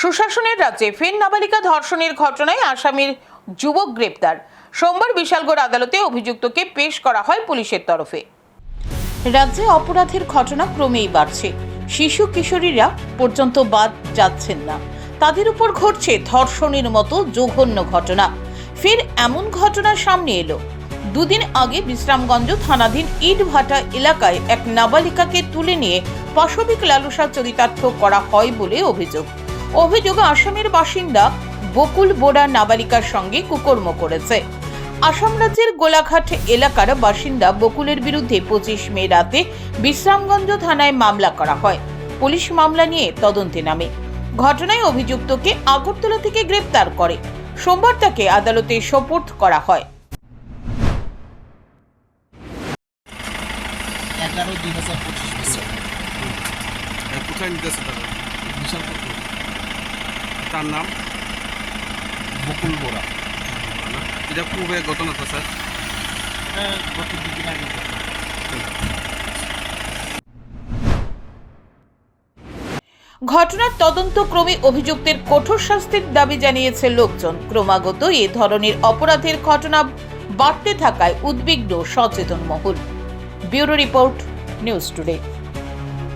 সুশাসনের রাজ্যে ফের নাবালিকা ধর্ষণের ঘটনায় আসামির যুবক গ্রেপ্তার। সোমবার বিশালগড় আদালতে অভিযুক্তকে পেশ করা হয় পুলিশের তরফে। রাজ্যে অপরাধের ঘটনা ক্রমেই বাড়ছে। শিশু কিশোরীরা পর্যন্ত বাদ যাচ্ছেন না। তাদের উপর ঘটছে ধর্ষণের মতো জঘন্য ঘটনা। ফের এমন ঘটনা সামনে এলো। দুদিন আগে বিশ্রামগঞ্জ থানাধীন ইটভাটা এলাকায় এক নাবালিকাকে তুলে নিয়ে পাশবিক লালসা চরিতার্থ করা হয় বলে অভিযোগ। অভিযোগ আসামের বাসিন্দা বকুল বোরা নাবালিকার সঙ্গে কুকর্ম করেছে। আসাম রাজ্যের গোলাঘাট এলাকার বাসিন্দা বকুলের বিরুদ্ধে পঁচিশ মে রাতে বিশ্রামগঞ্জ থানায় মামলা করা হয়। পুলিশ মামলা নিয়ে তদন্তে নামে। ঘটনায় অভিযুক্তকে আগরতলা থেকে গ্রেপ্তার করে। সোমবার তাকে আদালতে সোপর্দ করা হয়। এগারো দুই হাজার পঁচিশ বছর। এ, কোথায় বিশাল তার নাম? বকুল বোরা? এটা পূর্বে ঘটনা তো স্যার। গত দুদিন আগে ঘটনার তদন্ত ক্রমে অভিযুক্তের কঠোর শাস্তির দাবি জানিয়েছে লোকজন। ক্রমাগত এ ধরনের অপরাধের ঘটনা বাড়তে থাকায় উদ্বিগ্ন সচেতন মহল। Bureau report news today.